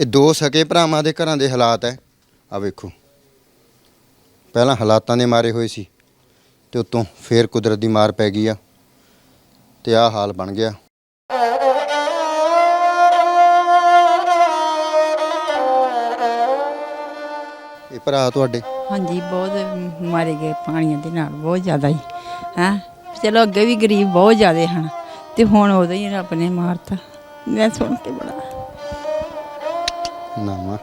ਇਹ ਦੋ ਸਕੇ ਭਰਾਵਾਂ ਦੇ ਘਰਾਂ ਦੇ ਹਾਲਾਤ ਹੈ। ਆ ਵੇਖੋ। ਪਹਿਲਾਂ ਹਾਲਾਤਾਂ ਦੇ ਮਾਰੇ ਹੋਏ ਸੀ ਤੇ ਉਤੋਂ ਫੇਰ ਕੁਦਰਤ ਦੀ ਮਾਰ ਪੈ ਗਈ ਆ ਤੇ ਆਹ ਹਾਲ ਬਣ ਗਿਆ। ਇਹ ਭਰਾ ਤੁਹਾਡੇ? ਹਾਂਜੀ, ਬਹੁਤ ਮਾਰੇ ਗਏ ਪਾਣੀਆਂ ਦੇ ਨਾਲ, ਬਹੁਤ ਜ਼ਿਆਦਾ ਹੀ, ਹੈ? ਚਲੋ, ਅੱਗੇ ਵੀ ਗਰੀਬ ਬਹੁਤ ਜ਼ਿਆਦਾ ਹਨ ਤੇ ਹੁਣ ਉਦੋਂ ਹੀ ਰੱਬ ਨੇ ਮਾਰਤਾ। ਮੈਂ ਸੁਣ ਕੇ ਬੜਾ ਨਾ ਮਾਂ।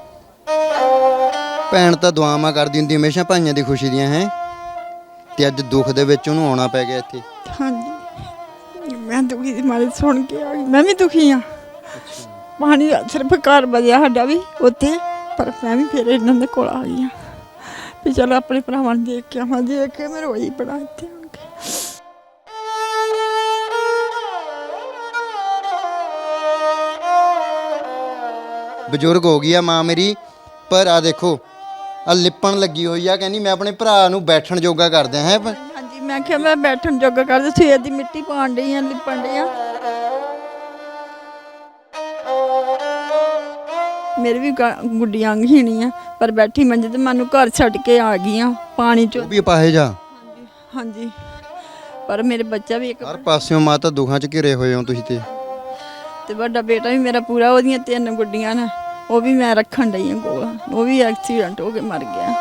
ਭੈਣ ਤਾਂ ਦੁਆਵਾਂ ਕਰਦੀ ਹੁੰਦੀ, ਹਮੇਸ਼ਾ ਭਾਈਆਂ ਦੀ ਖੁਸ਼ੀ ਦੀਆਂ, ਹੈ? ਤੇ ਅੱਜ ਦੁੱਖ ਦੇ ਵਿੱਚ ਉਹਨੂੰ ਆਉਣਾ ਪੈ ਗਿਆ ਇੱਥੇ। ਹਾਂਜੀ। ਮੈਂ ਦੁਖੀ ਦੀ ਮਾਰੀ ਸੁਣ ਕੇ ਆ ਗਈ। ਮੈਂ ਵੀ ਦੁਖੀ ਆ। ਪਾਣੀ ਸਿਰਫ ਘਰ ਬਜਿਆ ਸਾਡਾ ਵੀ ਉੱਥੇ, ਪਰ ਮੈਂ ਵੀ ਫਿਰ ਇਹਨਾਂ ਦੇ ਕੋਲ ਆ ਗਈ ਆ। ਵੀ ਚਲ ਆਪਣੇ ਭਰਾਵਾਂ ਨੂੰ ਦੇਖ ਕੇ ਆਵਾਂ, ਦੇਖ ਕੇ ਮੈਂ ਰੋਈ ਬੜਾ ਇੱਥੇ ਬਜ਼ੁਰਗ ਹੋ ਗਈ ਆ ਮਾਂ ਮੇਰੀ ਪਰ ਆ ਦੇਖੋ ਆ ਲਿਪਣ ਲੱਗੀ ਹੋਈ ਆ ਕਹਿੰਦੀ ਮੈਂ ਆਪਣੇ ਭਰਾ ਨੂੰ ਬੈਠਣ ਜੋਗਾ ਕਰ ਦਿਆਂ ਹੈ। ਹਾਂਜੀ ਮੈਂ ਕਿਹਾ ਮੈਂ ਬੈਠਣ ਜੋਗਾ ਕਰਦੇ ਸਵੇਰ ਦੀ ਮਿੱਟੀ ਪਾਣ ਡਈ ਆ ਲਿਪਣ ਡਈ ਆ। ਮੇਰੇ ਵੀ ਗਾ- ਗੁੱਡੀਆਂ ਅੰਗਹੀਣੀ ਆ ਪਰ ਬੈਠੀ ਮੰਜੇ ਤੇ ਮੈਨੂੰ ਘਰ ਛੱਡ ਕੇ ਆ ਗਈ ਆ ਪਾਣੀ ਚੋਂ। ਉਹ ਵੀ ਪਾਹੇ ਜਾ। ਹਾਂਜੀ। ਪਰ ਮੇਰੇ ਬੱਚਾ ਵੀ ਇੱਕ ਹਰ ਪਾਸਿਓਂ ਮਾਤਾ ਦੁੱਖਾਂ 'ਚ ਘਿਰੇ ਹੋਏ ਹੋ ਤੁਸੀਂ ਤੇ। ਤੇ ਵੱਡਾ ਬੇਟਾ ਵੀ ਮੇਰਾ ਪੂਰਾ ਉਹਦੀਆਂ ਤਿੰਨ ਗੁੱਡੀਆਂ ਨੇ। ਉਹ ਵੀ ਮੈਂ ਰੱਖਣ ਕੋਲ ਉਹ ਵੀ ਐਕਸੀਡੈਂਟ ਹੋ ਕੇ ਮਰ ਗਿਆ।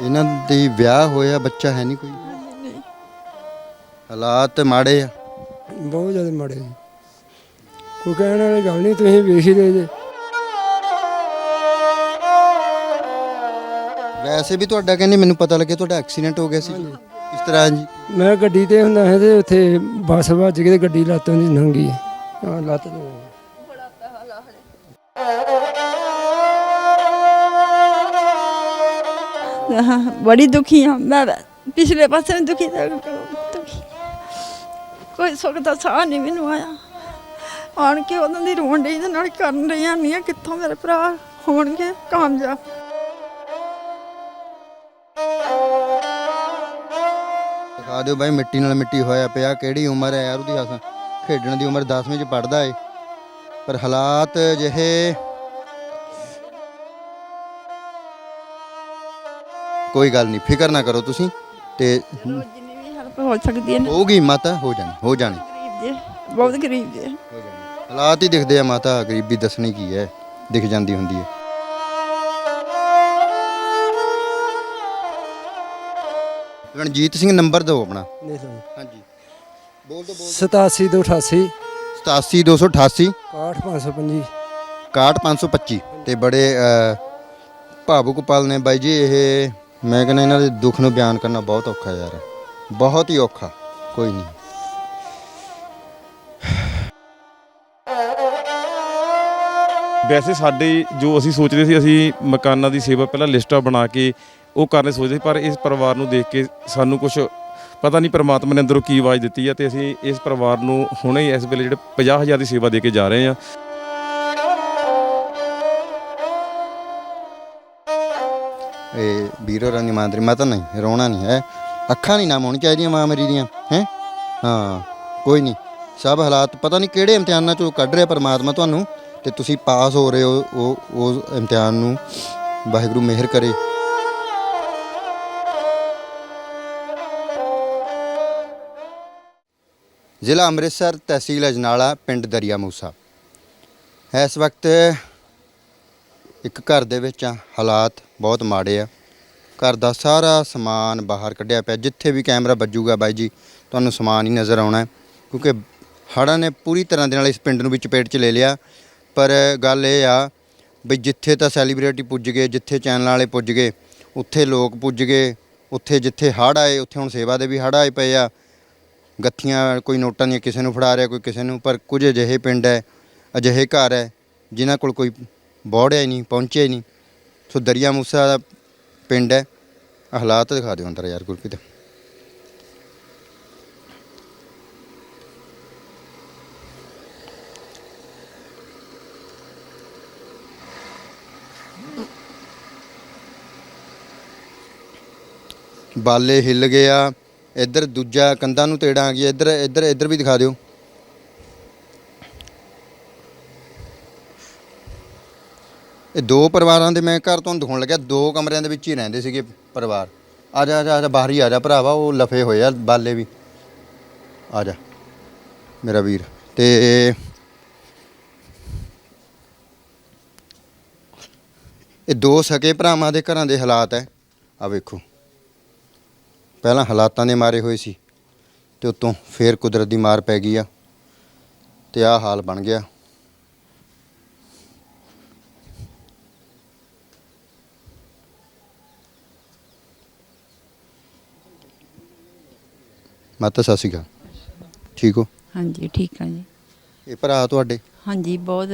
ਇਹਨਾਂ ਦੇ ਵਿਆਹ ਹੋਇਆ ਬੱਚਾ ਹੈ ਨਹੀਂ ਕੋਈ? ਹਾਲਾਤ ਮਾੜੇ ਆ। ਬਹੁਤ ਜ਼ਿਆਦਾ ਮਾੜੇ ਕੋਈ ਕਹਿਣ ਵਾਲੀ ਗੱਲ ਨਹੀਂ ਤੁਸੀਂ ਵੇਖ ਹੀ ਰਹੇ ਜੇ। ਵੈਸੇ ਵੀ ਤੁਹਾਡਾ ਕਹਿੰਦੇ ਮੈਨੂੰ ਪਤਾ ਲੱਗਿਆ ਤੁਹਾਡਾ ਐਕਸੀਡੈਂਟ ਹੋ ਗਿਆ ਸੀ। ਕਿਸ ਤਰ੍ਹਾਂ ਜੀ? ਮੈਂ ਗੱਡੀ ਤੇ ਹੁੰਦਾ ਹੈ ਤੇ ਉੱਥੇ ਬੱਸ ਵੱਜ ਕੇ ਤੇ ਗੱਡੀ ਲੱਤੋਂ ਦੀ ਨੰਗੀ। ਹਾਂ ਲੱਤ ਤੋਂ। ਹਾਂ, ਬੜੀ ਦੁਖੀ ਹਾਂ ਮੈਂ ਪਿਛਲੇ ਪਾਸੇ ਵੀ ਦੁਖੀ ਤਾਂ ਦੁਖੀ। ਕੋਈ ਸੁੱਖ ਦਾ ਸਾਹ ਨਹੀਂ ਮੈਨੂੰ ਆਇਆ। ਆਣ ਕੇ ਉਹਨਾਂ ਦੀ ਰੋਣ ਡਈ ਦੇ ਨਾਲ ਕਰਨ ਰਹੀ ਨਹੀਂ ਆ ਕਿੱਥੋਂ ਮੇਰੇ ਭਰਾ ਹੋਣਗੇ ਕਾਮਯਾਬ? ਦਿਖਾ ਦਿਓ ਬਾਈ ਮਿੱਟੀ ਨਾਲ ਮਿੱਟੀ ਹੋਇਆ ਪਿਆ ਕਿਹੜੀ ਉਮਰ ਹੈ ਯਾਰ ਉਹਦੀ ਅਸਾਂ ਖੇਡਣ ਦੀ ਉਮਰ 10ਵੀਂ ਚ ਪੜਦਾ ਏ। ਪਰ ਹਾਲਾਤ ਜਿਹੇ ਕੋਈ ਗੱਲ ਨਹੀਂ ਫਿਕਰ ਨਾ ਕਰੋ ਤੁਸੀਂ ਤੇ ਜਿੰਨੀ ਵੀ ਹੈਲਪ ਹੋ ਸਕਦੀ ਹੈ ਨਾ। ਹੋਊਗੀ ਮਾਤਾ ਹੋ ਜਾਣੀ ਹੋ ਜਾਣੀ। ਗਰੀਬ ਬਹੁਤ ਗਰੀਬ ਜਾਣੀ। ਹਾਲਾਤ ਹੀ ਦਿਖਦੇ ਆ ਮਾਤਾ ਗਰੀਬੀ ਦੱਸਣੀ ਕੀ ਹੈ ਦਿਖ ਜਾਂਦੀ ਹੁੰਦੀ ਹੈ। ਰਣਜੀਤ ਸਿੰਘ ਨੰਬਰ ਦਿਓ ਆਪਣਾ। ਨਹੀਂ ਤਾਂ ਹਾਂਜੀ। ਬੋਲ ਦੋ ਬੋਲ 8788 87288 61525 61525 ਤੇ ਬੜੇ ਭਾਵੁਕ ਪਲ ਨੇ ਬਾਈ ਜੀ ਇਹ ਮੈਂ ਕਹਿੰਦਾ ਇਹਨਾਂ ਦੇ ਦੁੱਖ ਨੂੰ ਬਿਆਨ ਕਰਨਾ ਬਹੁਤ ਔਖਾ ਯਾਰ। ਬਹੁਤ ਹੀ ਔਖਾ। ਕੋਈ ਨਹੀਂ। ਵੈਸੇ ਸਾਡੇ ਜੋ ਅਸੀਂ ਸੋਚਦੇ ਸੀ ਅਸੀਂ ਮਕਾਨਾਂ ਦੀ ਸੇਵਾ ਪਹਿਲਾਂ ਲਿਸਟਾਂ ਬਣਾ ਕੇ ਉਹ ਕਰਨੇ ਸੋਚਦੇ ਸੀ, ਪਰ ਇਸ ਪਰਿਵਾਰ ਨੂੰ ਦੇਖ ਕੇ ਸਾਨੂੰ ਕੁਝ ਪਤਾ ਨਹੀਂ ਪ੍ਰਮਾਤਮਾ ਨੇ ਅੰਦਰੋਂ ਕੀ ਆਵਾਜ਼ ਦਿੱਤੀ ਹੈ ਤੇ ਅਸੀਂ ਇਸ ਪਰਿਵਾਰ ਨੂੰ ਹੁਣੇ ਹੀ ਇਸ ਵੇਲੇ ਜਿਹੜੇ 50000 ਦੀ ਸੇਵਾ ਦੇ ਕੇ ਜਾ ਰਹੇ ਹਾਂ ਇਹ ਵੀਰੋ ਰਾਨੀ ਮਾਂਦਰੀ ਮਾਤਾ ਨਹੀਂ, ਰੋਣਾ ਨਹੀਂ ਹੈ। ਅੱਖਾਂ ਨਹੀਂ ਨਾ ਹੋਣੀ ਚਾਹੀਦੀਆਂ ਮਾਂ ਮੇਰੀ ਦੀਆਂ, ਹੈ? ਹਾਂ, ਕੋਈ ਨਹੀਂ। ਸਭ ਹਾਲਾਤ ਪਤਾ ਨਹੀਂ ਕਿਹੜੇ ਇਮਤਿਹਾਨਾਂ ਚੋਂ ਕੱਢ ਰਿਹਾ ਪਰਮਾਤਮਾ ਤੁਹਾਨੂੰ, ਤੇ ਤੁਸੀਂ ਪਾਸ ਹੋ ਰਹੇ ਹੋ, ਉਹ ਉਹ ਇਮਤਿਹਾਨ ਨੂੰ ਵਾਹਿਗੁਰੂ ਮਿਹਰ ਕਰੇ। ਜ਼ਿਲ੍ਹਾ ਅੰਮ੍ਰਿਤਸਰ, ਤਹਿਸੀਲ ਅਜਨਾਲਾ, ਪਿੰਡ ਦਰਿਆ ਮੂਸਾ। ਇਸ ਵਕਤ ਇੱਕ ਘਰ ਦੇ ਵਿੱਚ ਆ, ਹਾਲਾਤ ਬਹੁਤ ਮਾੜੇ ਆ। ਘਰ ਦਾ ਸਾਰਾ ਸਮਾਨ ਬਾਹਰ ਕੱਢਿਆ ਪਿਆ। ਜਿੱਥੇ ਵੀ ਕੈਮਰਾ ਵੱਜੂਗਾ ਬਾਈ ਜੀ, ਤੁਹਾਨੂੰ ਸਮਾਨ ਹੀ ਨਜ਼ਰ ਆਉਣਾ ਕਿਉਂਕਿ ਹੜ੍ਹਾਂ ਨੇ ਪੂਰੀ ਤਰ੍ਹਾਂ ਦੇ ਨਾਲ ਇਸ ਪਿੰਡ ਨੂੰ ਵੀ ਚਪੇਟ 'ਚ ਲੈ ਲਿਆ। ਪਰ ਗੱਲ ਇਹ ਆ ਵੀ ਜਿੱਥੇ ਤਾਂ ਸੈਲੀਬ੍ਰਿਟੀ ਪੁੱਜ ਗਏ, ਜਿੱਥੇ ਚੈਨਲ ਵਾਲੇ ਪੁੱਜ ਗਏ, ਉੱਥੇ ਲੋਕ ਪੁੱਜ ਗਏ, ਉੱਥੇ ਜਿੱਥੇ ਹੜ੍ਹ ਆਏ, ਉੱਥੇ ਹੁਣ ਸੇਵਾ ਦੇ ਵੀ ਹੜ੍ਹ ਆਏ ਪਏ ਆ। ਗੱਥੀਆਂ, ਕੋਈ ਨੋਟਾਂ ਦੀਆਂ ਕਿਸੇ ਨੂੰ ਫੜਾ ਰਿਹਾ, ਕੋਈ ਕਿਸੇ ਨੂੰ, ਪਰ ਕੁਝ ਅਜਿਹੇ ਪਿੰਡ ਹੈ, ਅਜਿਹੇ ਘਰ ਹੈ, ਜਿਨ੍ਹਾਂ ਕੋਲ ਕੋਈ ਬੋੜਿਆ ਹੀ ਨਹੀਂ ਪਹੁੰਚਿਆ ਹੀ ਨਹੀਂ। ਸੋ ਦਰਿਆ ਮੂਸਾ ਦਾ ਪਿੰਡ ਹੈ। ਹਾਲਾਤ ਦਿਖਾ ਦਿਓ ਅੰਦਰ ਯਾਰ ਗੁਰਪ੍ਰੀਤ। ਬਾਲੇ ਹਿੱਲ ਗਿਆ। ਇੱਧਰ ਦੂਜਾ ਕੰਧਾਂ ਨੂੰ ਤੇੜਾਂ ਆ ਗਈ ਇੱਧਰ ਇੱਧਰ ਇੱਧਰ ਵੀ ਦਿਖਾ ਦਿਓ। ਇਹ ਦੋ ਪਰਿਵਾਰਾਂ ਦੇ ਮੈਂ ਘਰ ਤੁਹਾਨੂੰ ਦਿਖਾਉਣ ਲੱਗਿਆ। ਦੋ ਕਮਰਿਆਂ ਦੇ ਵਿੱਚ ਹੀ ਰਹਿੰਦੇ ਸੀਗੇ ਪਰਿਵਾਰ। ਆ ਜਾ ਆ ਜਾ ਆ ਜਾ, ਬਾਹਰ ਹੀ ਆ ਜਾ ਭਰਾਵਾ, ਉਹ ਲਫੇ ਹੋਏ ਆ ਬਾਲੇ ਵੀ। ਆ ਜਾ, ਮੇਰਾ ਵੀਰ। ਤੇ ਇਹ ਦੋ ਸਕੇ ਭਰਾਵਾਂ ਦੇ ਘਰਾਂ ਦੇ ਹਾਲਾਤ ਹੈ। ਆ ਵੇਖੋ। ਪਹਿਲਾਂ ਹਾਲਾਤਾਂ ਦੇ ਮਾਰੇ ਹੋਏ ਸੀ ਤੇ ਉਤੋਂ ਫੇਰ ਕੁਦਰਤ ਦੀ ਮਾਰ ਪੈ ਗਈ ਆ ਤੇ ਆਹ ਹਾਲ ਬਣ ਗਿਆ। ਮਾਤਾ ਸਤਿ ਸ਼੍ਰੀ ਅਕਾਲ। ਠੀਕ ਹੋ? ਹਾਂਜੀ ਠੀਕ ਆ ਜੀ। ਇਹ ਭਰਾ ਤੁਹਾਡੇ? ਹਾਂਜੀ ਬਹੁਤ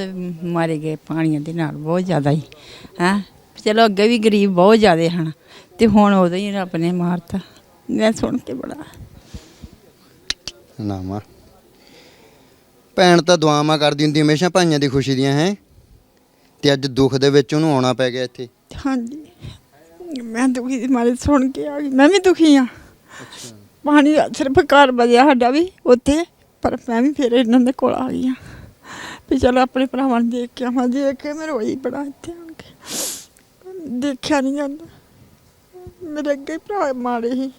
ਮਾਰੇ ਗਏ ਪਾਣੀਆਂ ਦੇ ਨਾਲ ਬਹੁਤ ਜ਼ਿਆਦਾ ਹੀ। ਹੈ? ਚਲੋ ਅੱਗੇ ਵੀ ਗਰੀਬ ਬਹੁਤ ਜ਼ਿਆਦੇ ਹਨ ਤੇ ਹੁਣ ਉਦੋਂ ਹੀ ਰੱਬ ਨੇ ਮਾਰਤਾ। ਮੈਂ ਸੁਣ ਕੇ ਬੜਾ। ਨਾਮਾ ਭੈਣ ਤਾਂ ਦੁਆਵਾਂ ਕਰਦੀ ਹੁੰਦੀ ਹਮੇਸ਼ਾ ਭਾਈਆਂ ਦੀ ਖੁਸ਼ੀ ਦੀਆਂ ਹੈ? ਤੇ ਅੱਜ ਦੁੱਖ ਦੇ ਵਿੱਚ ਉਹਨੂੰ ਆਉਣਾ ਪੈ ਗਿਆ ਇੱਥੇ। ਹਾਂਜੀ। ਮੈਂ ਦੁਖੀ ਦੀ ਮਾਰੇ ਸੁਣ ਕੇ ਆ ਗਈ। ਮੈਂ ਵੀ ਦੁਖੀ ਆ। ਪਾਣੀ ਸਿਰਫ ਘਰ ਬਜਿਆ ਸਾਡਾ ਵੀ ਉੱਥੇ ਪਰ ਮੈਂ ਵੀ ਫਿਰ ਇਹਨਾਂ ਦੇ ਕੋਲ ਆ ਗਈ ਆ। ਵੀ ਚਲੋ ਆਪਣੇ ਭਰਾਵਾਂ ਨੂੰ ਦੇਖ ਕੇ ਆਵਾਂ ਦੇਖ ਕੇ ਮੈਂ ਰੋਈ ਬੜਾ ਇੱਥੇ ਆਣ ਕੇ। ਦੇਖਿਆ ਨਹੀਂ ਜਾਂਦਾ। ਮੇਰੇ ਅੱਗੇ ਭਰਾ ਮਾੜੇ ਸੀ।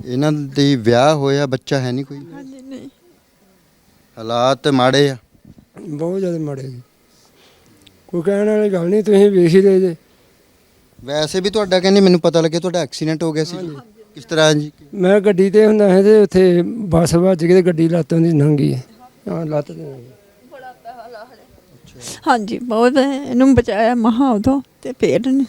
ਇਹਨਾਂ ਦੇ ਵਿਆਹ ਹੋਇਆ ਬੱਚਾ ਹੈ ਨਹੀਂ ਕੋਈ? ਹਾਂਜੀ ਨਹੀਂ। ਹਾਲਾਤ ਮਾੜੇ ਆ। ਬਹੁਤ ਜ਼ਿਆਦਾ ਮਾੜੇ ਜੀ। ਕੋਈ ਕਹਿਣ ਵਾਲੀ ਗੱਲ ਨਹੀਂ ਤੁਸੀਂ ਵੇਖ ਹੀ ਰਹੇ ਜੇ। ਵੈਸੇ ਵੀ ਤੁਹਾਡਾ ਕਹਿੰਦੇ ਮੈਨੂੰ ਪਤਾ ਲੱਗਿਆ ਤੁਹਾਡਾ ਐਕਸੀਡੈਂਟ ਹੋ ਗਿਆ ਸੀ। ਕਿਸ ਤਰ੍ਹਾਂ ਜੀ? ਮੈਂ ਗੱਡੀ ਤੇ ਹੁੰਦਾ ਹੈ ਤੇ ਉੱਥੇ ਬੱਸ ਵੱਜ ਕੇ ਤੇ ਗੱਡੀ ਲੱਤਾਂ ਦੀ ਨੰਗੀ ਹਾਂ ਲੱਤ ਤੇ ਨੰਗੀ ਹਾਂਜੀ ਬਹੁਤ ਇਹਨੂੰ ਬਚਾਇਆ ਮਹਾ ਉਦੋਂ ਤੇ ਫੇਰ ਇਹਨੇ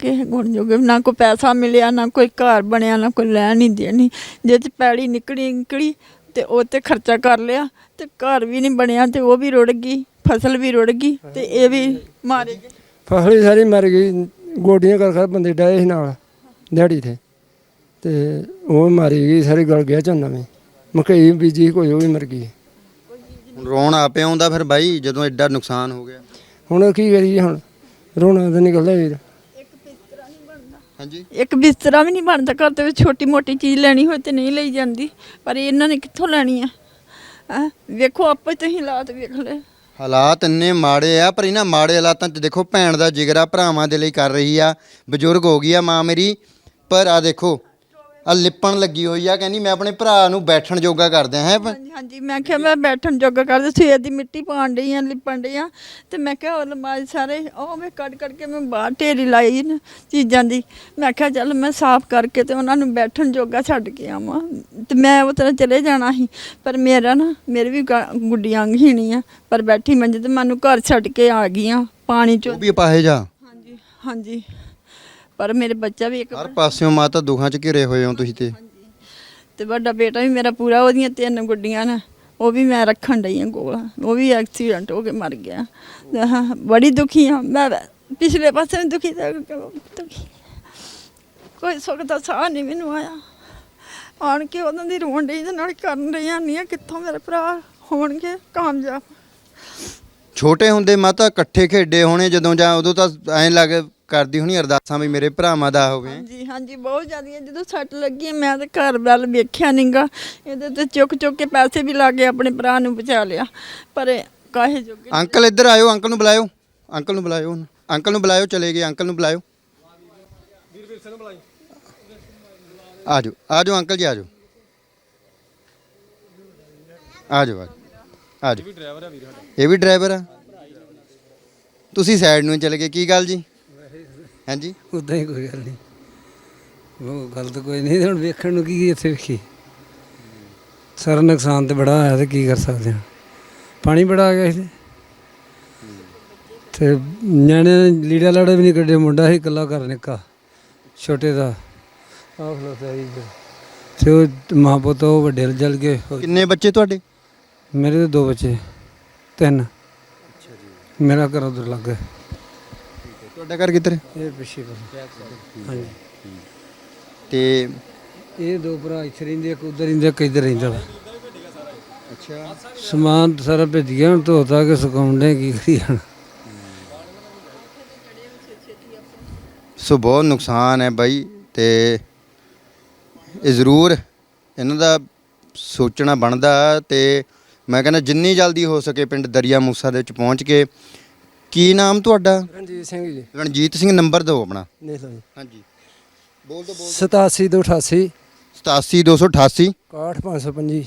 ਕਿਸੇ ਗੁਣ ਜੋਗੇ ਨਾ ਕੋਈ ਪੈਸਾ ਮਿਲਿਆ ਨਾ ਕੋਈ ਘਰ ਬਣਿਆ ਨਾ ਕੋਈ ਲੈਣ ਨਹੀਂ ਦੇਣੀ। ਜੇ ਤੇ ਪੈੜੀ ਨਿਕਲੀ ਨਿਕਲੀ ਤੇ ਉਹ ਤੇ ਖਰਚਾ ਕਰ ਲਿਆ ਤੇ ਘਰ ਵੀ ਨਹੀਂ ਬਣਿਆ ਤੇ ਉਹ ਵੀ ਰੁੜ ਗਈ ਫਸਲ ਵੀ ਰੁੜ ਗਈ ਤੇ ਇਹ ਵੀ ਮਾਰੇ ਗਏ। ਫਸਲ ਹੀ ਸਾਰੀ ਮਰ ਗਈ ਗੋਡੀਆਂ ਕਰ ਕਰ ਬੰਦੇ ਡਾਏ ਸੀ ਨਾਲ ਦਿਹਾੜੀ ਤੇ। ਤੇ ਉਹ ਮਾਰੀ ਗਈ ਸਾਰੀ ਗਲ ਗਿਆ ਝੋਨਾ ਵੀ। ਮਕਈ ਬੀਜੀ ਕੋਈ ਉਹ ਵੀ ਮਰ ਗਈ। ਹੁਣ ਰੋਣ ਆਪੇ ਆਉਂਦਾ ਫਿਰ ਬਾਈ ਜਦੋਂ ਐਡਾ ਨੁਕਸਾਨ ਹੋ ਗਿਆ। ਹੁਣ ਕੀ ਕਰੀਏ ਹੁਣ? ਰੋਣਾ ਤਾਂ ਨਿਕਲਦਾ ਵੀਰ ਹਾਂਜੀ। ਇੱਕ ਬਿਸਤਰਾ ਵੀ ਨਹੀਂ ਬਣਦਾ ਘਰ ਦੇ ਵਿੱਚ ਛੋਟੀ ਮੋਟੀ ਚੀਜ਼ ਲੈਣੀ ਹੋਏ ਤੇ ਨਹੀਂ ਲਈ ਜਾਂਦੀ। ਪਰ ਇਹਨਾਂ ਨੇ ਕਿੱਥੋਂ ਲੈਣੀ ਆ? ਹੈਂ? ਵੇਖੋ ਆਪੇ ਤੁਸੀਂ ਹਾਲਾਤ ਵੇਖ ਲੈ ਹਾਲਾਤ ਇੰਨੇ ਮਾੜੇ ਆ ਪਰ ਇਹਨਾਂ ਮਾੜੇ ਹਾਲਾਤਾਂ 'ਚ ਦੇਖੋ ਭੈਣ ਦਾ ਜਿਗਰਾ ਭਰਾਵਾਂ ਦੇ ਲਈ ਕਰ ਰਹੀ ਆ ਬਜ਼ੁਰਗ ਹੋ ਗਈ ਆ ਮਾਂ ਮੇਰੀ। ਪਰ ਆ ਦੇਖੋ ਆ ਲਿਪਣ ਲੱਗੀ ਹੋਈ ਆ ਕਹਿੰਦੀ ਮੈਂ ਆਪਣੇ ਭਰਾ ਨੂੰ ਬੈਠਣ ਜੋਗਾ ਕਰ ਦਿਆਂ ਹੈ? ਹਾਂਜੀ ਹਾਂਜੀ ਮੈਂ ਕਿਹਾ ਮੈਂ ਬੈਠਣ ਜੋਗਾ ਕਰਦੇ ਸਵੇਰ ਦੀ ਮਿੱਟੀ ਪਾਣ ਡਈ ਆ ਲਿਪਣ ਡਈ ਆ ਤੇ ਮੈਂ ਕਿਹਾ ਉਹ ਲਮਾਰੀ ਸਾਰੇ ਉਹ ਮੈਂ ਕੱਢ ਕੱਢ ਕੇ ਮੈਂ ਬਾਹਰ ਢੇਰੀ ਲਾਈ ਨਾ ਚੀਜ਼ਾਂ ਦੀ ਮੈਂ ਕਿਹਾ ਚੱਲ ਮੈਂ ਸਾਫ਼ ਕਰਕੇ ਤੇ ਉਹਨਾਂ ਨੂੰ ਬੈਠਣ ਜੋਗਾ ਛੱਡ ਕੇ ਆਵਾਂ ਤੇ ਮੈਂ ਉਹ ਤਰ੍ਹਾਂ ਚਲੇ ਜਾਣਾ ਸੀ ਪਰ ਮੇਰਾ ਨਾ ਮੇਰੇ ਵੀ ਗਾ- ਗੁੱਡੀਆਂ ਅੰਗਹੀਣੀ ਆ ਪਰ ਬੈਠੀ ਮੰਜੇ ਤੇ ਮੈਨੂੰ ਘਰ ਛੱਡ ਕੇ ਆ ਗਈਆਂ ਪਾਣੀ ਚੋਂ। ਉਹ ਵੀ ਪਾਹੇ ਜਾ। ਹਾਂਜੀ ਹਾਂਜੀ। ਪਰ ਮੇਰੇ ਬੱਚਾ ਵੀ ਇੱਕ ਹਰ ਪਾਸਿਓਂ ਮਾਤਾ ਦੁੱਖਾਂ 'ਚ ਘਿਰੇ ਹੋਏ ਹੋ ਤੁਸੀਂ ਤੇ। ਤੇ ਵੱਡਾ ਬੇਟਾ ਵੀ ਮੇਰਾ ਪੂਰਾ ਉਹਦੀਆਂ ਤਿੰਨ ਗੁੱਡੀਆਂ ਨੇ ਉਹ ਵੀ ਮੈਂ ਰੱਖਣ ਡਈ ਹਾਂ ਕੋਲ ਉਹ ਵੀ ਐਕਸੀਡੈਂਟ ਹੋ ਕੇ ਮਰ ਗਿਆ। ਤੇ ਹਾਂ, ਬੜੀ ਦੁਖੀ ਹਾਂ। ਮੈਂ ਪਿਛਲੇ ਪਾਸੇ ਵੀ ਦੁਖੀ ਤਾਂ ਦੁਖੀ? ਕੋਈ ਸੁੱਖ ਦਾ ਸਾਹ ਨਹੀਂ ਮੈਨੂੰ ਆਇਆ। ਆਣ ਕੇ ਉਹਨਾਂ ਦੀ ਰੋਣ ਡਈ ਨਾਲ ਕਰਨ ਰਹੀ ਨਹੀਂ ਕਿੱਥੋਂ ਮੇਰੇ ਭਰਾ ਹੋਣਗੇ ਕਾਮਯਾਬ? ਛੋਟੇ ਹੁੰਦੇ ਮਾਤਾ ਇਕੱਠੇ ਖੇਡੇ ਹੋਣੇ ਜਦੋਂ ਜਾਂ ਉਦੋਂ ਤਾਂ ਐਂ ਲੱਗ ਕਰਦੀ ਹੋਣੀ ਅਰਦਾਸਾਂ ਵੀ ਮੇਰੇ ਭਰਾਵਾਂ ਦਾ ਹੋਵੇ। ਹਾਂਜੀ ਹਾਂਜੀ ਬਹੁਤ ਜ਼ਿਆਦੀਆਂ। ਜਦੋਂ ਸੱਟ ਲੱਗੀ ਮੈਂ ਤਾਂ ਘਰ ਵੱਲ ਵੇਖਿਆ ਨਹੀਂਗਾ ਇਹਦੇ ਤੇ ਚੁੱਕ ਚੁੱਕ ਕੇ ਪੈਸੇ ਵੀ ਲਾ ਕੇ ਆਪਣੇ ਭਰਾ ਨੂੰ ਬਚਾ ਲਿਆ। ਪਰ ਇਹ ਕਾਹੇ ਜੋਗੇ ਅੰਕਲ ਇੱਧਰ ਆਇਓ ਅੰਕਲ ਨੂੰ ਬੁਲਾਇਓ। ਅੰਕਲ ਨੂੰ ਬੁਲਾਇਓ ਹੁਣ। ਅੰਕਲ ਨੂੰ ਬੁਲਾਇਓ ਚਲੇ ਗਏ। ਅੰਕਲ ਨੂੰ ਬੁਲਾਇਓ। ਆ ਜਾਓ ਆ ਜਾਓ ਅੰਕਲ ਜੀ ਆ ਜਾਓ ਆ ਜਾਓ ਆ ਜਾਓ। ਆ ਜਾਓ ਇਹ ਵੀ ਡਰਾਈਵਰ ਆ। ਤੁਸੀਂ ਸਾਈਡ ਨੂੰ ਚਲੇ ਗਏ। ਕੀ ਗੱਲ ਜੀ? ਹਾਂਜੀ? ਉਦਾਂ ਹੀ ਕੋਈ ਗੱਲ ਨਹੀਂ। ਉਹ ਗੱਲ ਤਾਂ ਕੋਈ ਨਹੀਂ ਹੁਣ ਵੇਖਣ ਨੂੰ ਕੀ ਇੱਥੇ ਵੇਖੀ। ਸਾਰਾ ਨੁਕਸਾਨ ਤੇ ਬੜਾ ਹੋਇਆ ਤੇ ਕੀ ਕਰ ਸਕਦੇ ਹਾਂ। ਪਾਣੀ ਬੜਾ ਆ ਗਿਆ ਸੀ। ਤੇ ਨਿਆਣੇ ਲੀੜਾ ਲਾੜਾ ਵੀ ਨਹੀਂ ਕੱਢਿਆ ਮੁੰਡਾ ਸੀ ਇਕੱਲਾ ਘਰ ਨਿੱਕਾ ਛੋਟੇ ਦਾ। ਆਹ ਖਲੋਤਾ ਇੱਧਰ। ਤੇ ਉਹ ਮਾਂ ਪੁੱਤ ਉਹ ਵੱਡੇ ਜਲ ਗਏ। ਕਿੰਨੇ ਬੱਚੇ ਤੁਹਾਡੇ? ਮੇਰੇ ਤੇ ਦੋ ਬੱਚੇ ਤਿੰਨ। ਮੇਰਾ ਘਰ ਉਧਰ ਲੱਗ ਗਿਆ। ਤੁਹਾਡਾ ਘਰ ਕਿੱਧਰ ਹੈ? ਇਹ ਪਿੱਛੇ ਕਰ ਹਾਂਜੀ। ਤੇ ਇਹ ਦੋ ਭਰਾ ਇੱਥੇ ਰਹਿੰਦੇ ਇੱਕ ਉਧਰ ਰਹਿੰਦੇ ਇੱਕ ਇੱਧਰ ਰਹਿੰਦਾ ਵਾ। ਅੱਛਾ। ਸਮਾਨ ਤਾਂ ਸਾਰਾ ਭੇਜ ਗਿਆ ਹੁਣ ਧੋਤਾ ਕਿ ਸੁਕਾਉਂਦੇ ਕੀ ਕਰੀ ਹੁਣ? ਸੋ ਬਹੁਤ ਨੁਕਸਾਨ ਹੈ ਬਾਈ ਤੇ ਇਹ ਜ਼ਰੂਰ ਇਹਨਾਂ ਦਾ ਸੋਚਣਾ ਬਣਦਾ ਤੇ ਮੈਂ ਕਹਿੰਦਾ ਜਿੰਨੀ ਜਲਦੀ ਹੋ ਸਕੇ ਪਿੰਡ ਦਰਿਆ ਮੂਸਾ ਦੇ ਵਿੱਚ ਪਹੁੰਚ ਕੇ ਕੀ ਨਾਮ ਤੁਹਾਡਾ? ਰਣਜੀਤ ਸਿੰਘ ਜੀ। ਰਣਜੀਤ ਸਿੰਘ ਨੰਬਰ ਦਿਓ ਆਪਣਾ। ਨਹੀਂ ਸਰ ਹਾਂਜੀ। ਬੋਲ ਦੋ 87 ਤੋਂ 88 87288 61525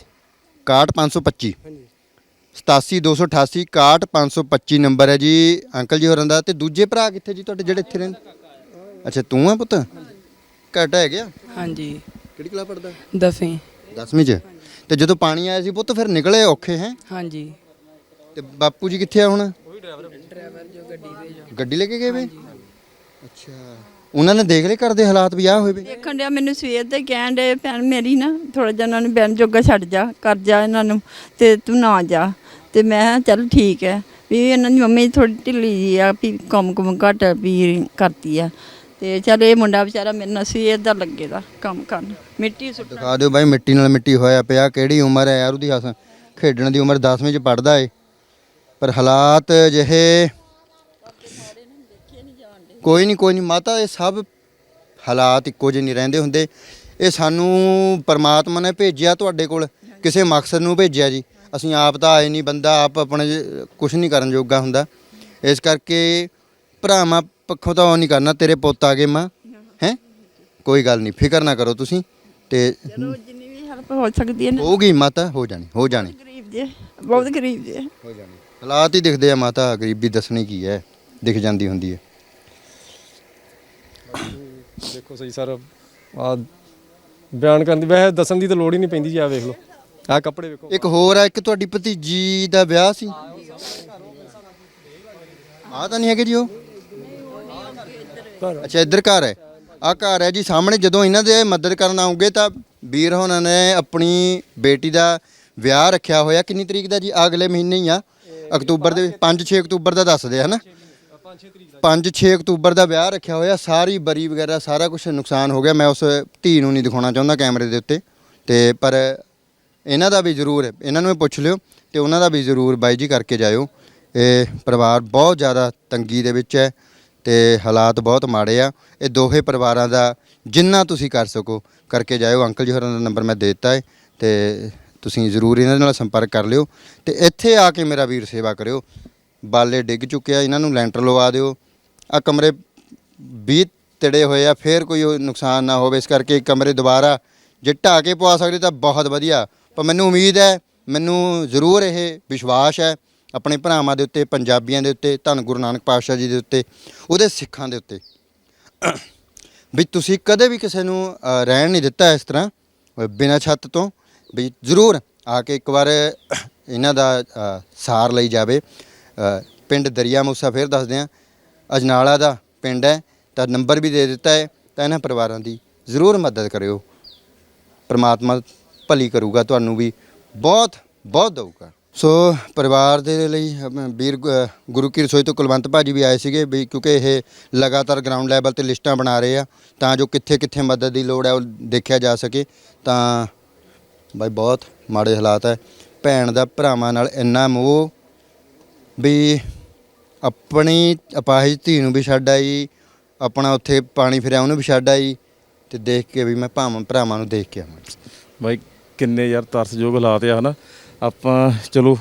61525 ਹਾਂਜੀ। 87288 61525 ਨੰਬਰ ਹੈ ਜੀ ਅੰਕਲ ਜੀ ਹੋਰਾਂ ਦਾ। ਤੇ ਦੂਜੇ ਭਰਾ ਕਿੱਥੇ ਜੀ ਤੁਹਾਡੇ ਜਿਹੜੇ ਇੱਥੇ ਰਹਿੰਦੇ? ਅੱਛਾ ਤੂੰ ਆ ਪੁੱਤ? ਘਟ ਹੈ ਗਿਆ ਹਾਂਜੀ। ਕਿਹੜੀ ਕਲਾ ਪੜਦਾ ਦਸਵੀਂ। 10ਵੀਂ ਚ। ਤੇ ਜਦੋਂ ਪਾਣੀ ਆਇਆ ਸੀ ਪੁੱਤ ਫਿਰ ਨਿਕਲੇ ਔਖੇ ਹੈ? ਹਾਂਜੀ। ਤੇ ਬਾਪੂ ਜੀ ਕਿੱਥੇ ਆ ਹੁਣ? ਵੀ ਡਰਾਈਵਰ ਡਰਾਈਵਰ ਜੋ ਗੱਡੀ ਦੇ ਗੱਡੀ ਲੈ ਕੇ ਗਏ ਵੇ? ਅੱਛਾ। ਉਹਨਾਂ ਨੇ ਦੇਖ ਲਏ ਘਰ ਦੇ ਹਾਲਾਤ ਵੀ ਆ ਹੋਏ ਵੇ? ਦੇਖਣ ਡਿਆ ਮੈਨੂੰ ਸਵੇਰ ਦੇ ਕਹਿਣ ਦੇ ਭੈਣ ਮੇਰੀ ਨਾ ਥੋੜਾ ਜਿਹਾ ਇਹਨਾਂ ਨੂੰ ਬੈਨ ਜੋਗਾ ਛੱਡ ਜਾ ਕਰ ਜਾ ਇਹਨਾਂ ਨੂੰ ਤੇ ਤੂੰ ਨਾ ਜਾ। ਤੇ ਮੈਂ ਕਿਹਾ ਚੱਲ ਠੀਕ ਹੈ। ਵੀ ਇਹਨਾਂ ਦੀ ਮੰਮੀ ਥੋੜੀ ਢਿੱਲੀ ਜੀ ਆ ਵੀ ਕੰਮ ਕੁਮ ਘੱਟ ਵੀ ਕਰਦੀ ਆ। ਤੇ ਚੱਲ ਇਹ ਮੁੰਡਾ ਵਿਚਾਰਾ ਮੇਰੇ ਨਾਲ ਸਵੇਰ ਦਾ ਲੱਗੇ ਦਾ ਕੰਮ ਕਰਨ। ਮਿੱਟੀ ਸੁੱਟ ਦਿਖਾ ਦਿਓ ਬਾਈ ਮਿੱਟੀ ਨਾਲ ਮਿੱਟੀ ਹੋਇਆ ਪਿਆ ਕਿਹੜੀ ਉਮਰ ਹੈ ਯਾਰ ਉਹਦੀ ਹੱਸ। ਖੇਡਣ ਦੀ ਉਮਰ 10ਵੀਂ ਚ ਪੜਦਾ ਏ। ਪਰ ਹਾਲਾਤ ਜਿਹੇ ਕੋਈ ਨਹੀਂ ਕੋਈ ਨਹੀਂ ਮਾਤਾ ਇਹ ਸਭ ਹਾਲਾਤ ਇੱਕੋ ਜਿਹੇ ਨਹੀਂ ਰਹਿੰਦੇ ਹੁੰਦੇ। ਇਹ ਸਾਨੂੰ ਪਰਮਾਤਮਾ ਨੇ ਭੇਜਿਆ ਤੁਹਾਡੇ ਕੋਲ ਕਿਸੇ ਮਕਸਦ ਨੂੰ ਭੇਜਿਆ ਜੀ। ਅਸੀਂ ਆਪ ਤਾਂ ਆਏ ਨਹੀਂ ਬੰਦਾ ਆਪ ਆਪਣੇ ਕੁਝ ਨਹੀਂ ਕਰਨ ਜੋਗਾ ਹੁੰਦਾ। ਇਸ ਕਰਕੇ ਭਰਾਵਾਂ ਪੱਖੋਂ ਤਾਂ ਉਹ ਨਹੀਂ ਕਰਨਾ ਤੇਰੇ ਪੁੱਤ ਆ ਗਏ ਮਾਂ ਹੈ? ਕੋਈ ਗੱਲ ਨਹੀਂ ਫਿਕਰ ਨਾ ਕਰੋ ਤੁਸੀਂ ਤੇ ਚਲੋ ਜਿੰਨੀ ਵੀ ਹੈਲਪ ਹੋ ਸਕਦੀ ਹੈ ਨਾ। ਹੋਊਗੀ ਮਾਤਾ ਹੋ ਜਾਣੀ ਹੋ ਜਾਣੀ। ਗਰੀਬ ਜੇ ਬਹੁਤ ਗਰੀਬ ਜੇ। ਹੋ ਜਾਣੀ। ਹਾਲਾਤ ਹੀ ਦਿਖਦੇ ਆ ਮਾਤਾ ਗਰੀਬੀ ਦੱਸਣੀ ਕੀ ਹੈ? ਦਿਖ ਜਾਂਦੀ ਹੁੰਦੀ ਹੈ। ਦੇਖੋ ਸਹੀ ਸਰ ਆ ਬਿਆਨ ਕਰਨ ਦੀ ਵੈਸੇ ਦੱਸਣ ਦੀ ਤਾਂ ਲੋੜ ਹੀ ਨਹੀਂ ਪੈਂਦੀ ਜੀ ਆ ਵੇਖ ਲਓ। ਆ ਕੱਪੜੇ ਵੇਖੋ। ਇੱਕ ਹੋਰ ਆ ਇੱਕ ਤੁਹਾਡੀ ਭਤੀਜੀ ਦਾ ਵਿਆਹ ਸੀ। ਆ ਤਾਂ ਨਹੀਂ ਹੈਗੇ ਜੀ ਉਹ? ਅੱਛਾ ਇੱਧਰ ਘਰ ਹੈ। ਆ ਘਰ ਹੈ ਜੀ ਸਾਹਮਣੇ ਜਦੋਂ ਇਹਨਾਂ ਦੇ ਮਦਦ ਕਰਨ ਆਉਂਗੇ ਤਾਂ ਵੀਰ ਹੋਣਾ ਨੇ ਆਪਣੀ ਬੇਟੀ ਦਾ ਵਿਆਹ ਰੱਖਿਆ ਹੋਇਆ। ਕਿੰਨੀ ਤਰੀਕ ਦਾ ਜੀ? ਅਗਲੇ ਮਹੀਨੇ ਹੀ ਆ। ਅਕਤੂਬਰ ਦੇ 5-6 ਅਕਤੂਬਰ ਦਾ ਦੱਸਦੇ ਹਨਾ? 5-6 ਅਕਤੂਬਰ ਦਾ ਵਿਆਹ ਰੱਖਿਆ ਹੋਇਆ, ਸਾਰੀ ਬਰੀ ਵਗੈਰਾ, ਸਾਰਾ ਕੁਝ ਨੁਕਸਾਨ ਹੋ ਗਿਆ। ਮੈਂ ਉਸ ਧੀ ਨੂੰ ਨਹੀਂ ਦਿਖਾਉਣਾ ਚਾਹੁੰਦਾ ਕੈਮਰੇ ਦੇ ਉੱਤੇ। ਤੇ ਪਰ ਇਹਨਾਂ ਦਾ ਵੀ ਜ਼ਰੂਰ, ਇਹਨਾਂ ਨੂੰ ਵੀ ਪੁੱਛ ਲਿਓ ਤੇ ਉਹਨਾਂ ਦਾ ਵੀ ਜ਼ਰੂਰ ਬਾਈ ਜੀ ਕਰਕੇ ਜਾਇਓ। ਇਹ ਪਰਿਵਾਰ ਬਹੁਤ ਜ਼ਿਆਦਾ ਤੰਗੀ ਦੇ ਵਿੱਚ ਹੈ ਤੇ ਹਾਲਾਤ ਬਹੁਤ ਮਾੜੇ ਆ। ਇਹ ਦੋਹੇ ਪਰਿਵਾਰਾਂ ਦਾ ਜਿੰਨਾ ਤੁਸੀਂ ਕਰ ਸਕੋ ਕਰਕੇ ਜਾਇਓ। ਅੰਕਲ ਜੀ ਹੋਰਾਂ ਦਾ ਨੰਬਰ ਮੈਂ ਦੇ ਦਿੱਤਾ ਹੈ ਤੇ ਤੁਸੀਂ ਜ਼ਰੂਰ ਇਹਨਾਂ ਨਾਲ ਸੰਪਰਕ ਕਰ ਲਿਓ ਤੇ ਇੱਥੇ ਆ ਕੇ ਮੇਰਾ ਵੀਰ ਸੇਵਾ ਕਰਿਓ। ਬਾਲੇ ਡਿੱਗ ਚੁੱਕਿਆ, ਇਹਨਾਂ ਨੂੰ ਲੈਂਟਰ ਲਵਾ ਦਿਓ। ਆ ਕਮਰੇ 20 ਤੜੇ ਹੋਏ ਆ, ਫੇਰ ਕੋਈ ਉਹ ਨੁਕਸਾਨ ਨਾ ਹੋਵੇ, ਇਸ ਕਰਕੇ ਕਮਰੇ ਦੁਬਾਰਾ ਜੇ ਢਾਹ ਕੇ ਪਵਾ ਸਕਦੇ ਤਾਂ ਬਹੁਤ ਵਧੀਆ। ਪਰ ਮੈਨੂੰ ਉਮੀਦ ਹੈ, ਮੈਨੂੰ ਜ਼ਰੂਰ ਇਹ ਵਿਸ਼ਵਾਸ ਹੈ ਆਪਣੇ ਭਰਾਵਾਂ ਦੇ ਉੱਤੇ, ਪੰਜਾਬੀਆਂ ਦੇ ਉੱਤੇ, ਧੰਨ ਗੁਰੂ ਨਾਨਕ ਪਾਤਸ਼ਾਹ ਜੀ ਦੇ ਉੱਤੇ, ਉਹਦੇ ਸਿੱਖਾਂ ਦੇ ਉੱਤੇ। ਵੀ ਤੁਸੀਂ ਕਦੇ ਵੀ ਕਿਸੇ ਨੂੰ ਰਹਿਣ ਨਹੀਂ ਦਿੱਤਾ ਇਸ ਤਰ੍ਹਾਂ, ਬਿਨਾਂ ਛੱਤ ਤੋਂ। ਵੀ ਜ਼ਰੂਰ ਆ ਕੇ ਇੱਕ ਵਾਰ ਇਹਨਾਂ ਦਾ ਸਾਰ ਲਈ ਜਾਵੇ। ਪਿੰਡ ਦਰਿਆ ਮੂਸਾ ਫੇਰ ਦੱਸਦੇ ਆ ਅਜਨਾਲਾ ਦਾ ਪਿੰਡ ਹੈ, ਤਾਂ ਨੰਬਰ ਵੀ ਦੇ ਦਿੱਤਾ ਹੈ, ਤਾਂ ਇਹਨਾਂ ਪਰਿਵਾਰਾਂ ਦੀ ਜ਼ਰੂਰ ਮਦਦ ਕਰਿਓ। ਪ੍ਰਮਾਤਮਾ ਭਲੀ ਕਰੂਗਾ, ਤੁਹਾਨੂੰ ਵੀ ਬਹੁਤ ਬਹੁਤ ਦਊਗਾ। ਸੋ ਪਰਿਵਾਰ ਦੇ ਲਈ ਵੀਰ ਗੁਰੂ ਕੀ ਰਸੋਈ ਤੋਂ ਕੁਲਵੰਤ ਭਾਜੀ ਵੀ ਆਏ ਸੀਗੇ ਵੀ ਕਿਉਂਕਿ ਇਹ ਲਗਾਤਾਰ ਗਰਾਊਂਡ ਲੈਵਲ ਤੇ ਲਿਸਟਾਂ ਬਣਾ ਰਹੇ ਆ, ਤਾਂ ਜੋ ਕਿੱਥੇ ਕਿੱਥੇ ਮਦਦ ਦੀ ਲੋੜ ਹੈ, ਉਹ ਦੇਖਿਆ ਜਾ ਸਕੇ, ਤਾਂ ਬਾਈ ਬਹੁਤ ਮਾੜੇ ਹਾਲਾਤ ਹੈ। ਭੈਣ ਦਾ ਭਰਾਵਾਂ ਨਾਲ ਇੰਨਾ ਮੋਹ ਵੀ ਆਪਣੀ ਅਪਾਹਿਜ ਧੀ ਨੂੰ ਵੀ ਛੱਡ ਆਈ, ਆਪਣਾ ਉੱਥੇ ਪਾਣੀ ਫਿਰਿਆ ਉਹਨੂੰ ਵੀ ਛੱਡ ਆਈ ਤੇ ਦੇਖ ਕੇ ਵੀ ਮੈਂ ਭਾਵਾਂ ਭਰਾਵਾਂ ਨੂੰ ਦੇਖ ਕੇ ਆਵਾਂ। ਬਾਈ ਕਿੰਨੇ ਯਾਰ ਤਰਸਯੋਗ ਹਾਲਾਤ ਆ, ਹਨਾ? ਆਪਾਂ ਚਲੋ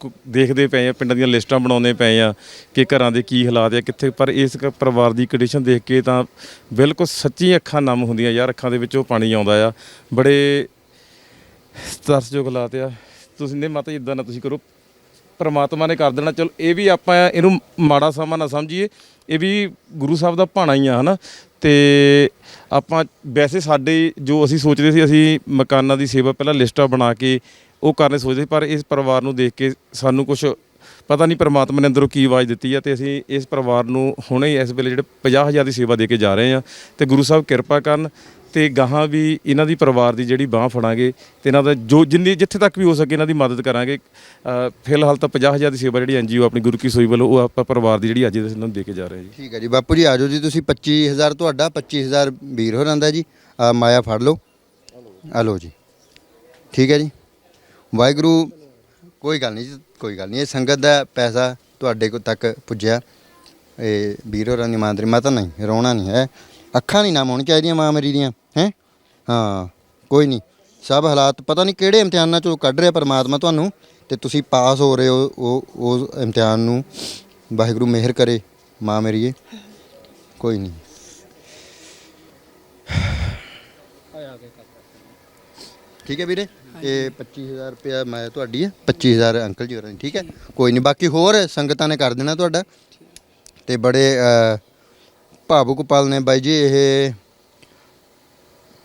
ਕੁ- ਦੇਖਦੇ ਪਏ ਆ, ਪਿੰਡਾਂ ਦੀਆਂ ਲਿਸਟਾਂ ਬਣਾਉਂਦੇ ਪਏ ਆ ਕਿ ਘਰਾਂ ਦੇ ਕੀ ਹਾਲਾਤ ਆ, ਕਿੱਥੇ ਪਰ ਇਸ ਪਰਿਵਾਰ ਦੀ ਕੰਡੀਸ਼ਨ ਦੇਖ ਕੇ ਤਾਂ ਬਿਲਕੁਲ ਸੱਚੀ ਅੱਖਾਂ ਨਮ ਹੁੰਦੀਆਂ ਯਾਰ, ਅੱਖਾਂ ਦੇ ਵਿੱਚੋਂ ਪਾਣੀ ਆਉਂਦਾ ਆ। ਬੜੇ ਤਰਸਯੋਗ ਹਾਲਾਤ ਆ। ਤੁਸੀਂ ਨੇ ਮਾਤਾ ਇਦਾਂ ਨਾ ਤੁਸੀਂ ਕਰੋ। ਪਰਮਾਤਮਾ ਨੇ ਕਰ ਦੇਣਾ। ਚਲੋ, ਇਹ ਵੀ ਆਪਾਂ ਇਹਨੂੰ ਮਾੜਾ ਸਮਾਂ ਨਾ ਸਮਝੀਏ। ਇਹ ਵੀ ਗੁਰੂ ਸਾਹਿਬ ਦਾ ਭਾਣਾ ਹੀ ਆ, ਹਨਾ। ਤੇ ਆਪਾਂ ਵੈਸੇ ਸਾਡੇ ਜੋ ਅਸੀਂ ਸੋਚਦੇ ਸੀ, ਅਸੀਂ ਮਕਾਨਾਂ ਦੀ ਸੇਵਾ ਪਹਿਲਾਂ ਲਿਸਟਾਂ ਬਣਾ ਕੇ ਉਹ ਕਰਨੇ ਸੋਚਦੇ ਸੀ, ਪਰ ਇਸ ਪਰਿਵਾਰ ਨੂੰ ਦੇਖ ਕੇ ਸਾਨੂੰ ਕੁਝ ਪਤਾ ਨਹੀਂ ਪਰਮਾਤਮਾ ਨੇ ਅੰਦਰੋਂ ਕੀ ਆਵਾਜ਼ ਦਿੱਤੀ ਆ ਤੇ ਅਸੀਂ ਇਸ ਪਰਿਵਾਰ ਨੂੰ ਹੁਣੇ ਹੀ ਇਸ ਵੇਲੇ ਜਿਹੜੇ 50000 ਦੀ ਸੇਵਾ ਦੇ ਕੇ ਜਾ ਰਹੇ ਆ ਤੇ ਗੁਰੂ ਸਾਹਿਬ ਕਿਰਪਾ ਕਰਨ ਤੇ ਗਾਹਾਂ ਵੀ ਇਹਨਾਂ ਦੀ ਪਰਿਵਾਰ ਦੀ ਜਿਹੜੀ ਬਾਹ ਫੜਾਂਗੇ ਤੇ ਇਹਨਾਂ ਦਾ ਜੋ ਜਿੰਨੀ ਜਿੱਥੇ ਤੱਕ ਵੀ ਹੋ ਸਕੇ ਇਹਨਾਂ ਦੀ ਮਦਦ ਕਰਾਂਗੇ। ਫਿਲਹਾਲ ਤਾਂ 50000 ਦੀ ਸੇਵਾ ਜਿਹੜੀ ਐਨਜੀਓ ਆਪਣੀ ਗੁਰੂ ਕੀ ਸੋਈ ਵੱਲੋਂ ਉਹ ਆਪਾਂ ਪਰਿਵਾਰ ਦੀ ਜਿਹੜੀ ਅੱਜ ਇਹਨਾਂ ਨੂੰ ਦੇ ਕੇ ਜਾ ਰਹੇ ਜੀ। ਠੀਕ ਹੈ ਜੀ। ਬਾਪੂ ਜੀ ਆਜੋ ਜੀ ਤੁਸੀਂ 25000 ਤੁਹਾਡਾ 25000 ਵੀਰ ਹੋਰਾਂ ਦਾ ਜੀ। ਮਾਇਆ ਫੜ ਲਓ। ਆ ਲਓ ਜੀ। ਠੀਕ ਹੈ ਜੀ। ਵਾਹਿਗੁਰੂ ਕੋਈ ਗੱਲ ਨਹੀਂ ਜੀ, ਕੋਈ ਗੱਲ ਨਹੀਂ। ਇਹ ਸੰਗਤ ਦਾ ਪੈਸਾ ਤੁਹਾਡੇ ਕੋ ਤੱਕ ਪੁੱਜਿਆ। ਇਹ ਵੀਰ ਹੋਰਾਂ ਦੀ ਮੈਂ ਤਾਂ ਨਹੀਂ ਰੋਣਾ ਨਹੀਂ ਹੈ। ਅੱਖਾਂ ਨਹੀਂ ਨਾ ਹੋਣੀ ਚਾਹੀਦੀਆਂ ਮਾਂ ਮੇਰੀ ਦੀਆਂ ਹੈ? ਹਾਂ ਕੋਈ ਨਹੀਂ। ਸਭ ਹਾਲਾਤ ਪਤਾ ਨਹੀਂ ਕਿਹੜੇ ਇਮਤਿਹਾਨਾਂ ਚੋਂ ਕੱਢ ਰਿਹਾ ਪਰਮਾਤਮਾ ਤੁਹਾਨੂੰ ਤੇ ਤੁਸੀਂ ਪਾਸ ਹੋ ਰਹੇ ਹੋ ਉਹ ਉਸ ਇਮਤਿਹਾਨ ਨੂੰ। ਵਾਹਿਗੁਰੂ ਮਿਹਰ ਕਰੇ ਮਾਂ ਮੇਰੀਏ ਕੋਈ ਨਹੀਂ। ਠੀਕ ਹੈ ਵੀਰੇ? ਇਹ 25000 ਰੁਪਇਆ ਮੈਂ ਤੁਹਾਡੀ ਹੈ 25000 ਅੰਕਲ ਜੀ ਹੋਰਾਂ ਦੀ ਠੀਕ ਹੈ? ਕੋਈ ਨਹੀਂ ਬਾਕੀ ਹੋਰ ਸੰਗਤਾਂ ਨੇ ਕਰ ਦੇਣਾ ਤੁਹਾਡਾ। ਤੇ ਬੜੇ ਭਾਵੁਕ ਪਲ ਨੇ ਬਾਈ ਜੀ ਇਹ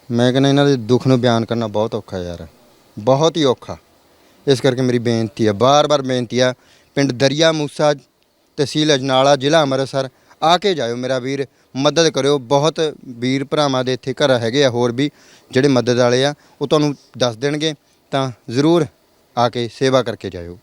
ਮੈਂ ਕਹਿੰਦਾ ਇਹਨਾਂ ਦੇ ਦੁੱਖ ਨੂੰ ਬਿਆਨ ਕਰਨਾ ਬਹੁਤ ਔਖਾ ਯਾਰ। ਬਹੁਤ ਹੀ ਔਖਾ। ਇਸ ਕਰਕੇ ਮੇਰੀ ਬੇਨਤੀ ਹੈ ਬਾਰ-ਬਾਰ ਬੇਨਤੀ ਆ ਪਿੰਡ ਦਰਿਆ ਮੂਸਾ ਤਹਿਸੀਲ ਅਜਨਾਲਾ ਜ਼ਿਲ੍ਹਾ ਅੰਮ੍ਰਿਤਸਰ ਆ ਕੇ ਜਾਇਓ ਮੇਰਾ ਵੀਰ, ਮਦਦ ਕਰਿਓ। ਬਹੁਤ ਵੀਰ ਭਰਾਵਾਂ ਦੇ ਇੱਥੇ ਘਰ ਹੈਗੇ ਆ ਹੋਰ ਵੀ, ਜਿਹੜੇ ਮਦਦ ਵਾਲੇ ਆ, ਉਹ ਤੁਹਾਨੂੰ ਦੱਸ ਦੇਣਗੇ, ਤਾਂ ਜ਼ਰੂਰ ਆ ਕੇ ਸੇਵਾ ਕਰਕੇ ਜਾਇਓ।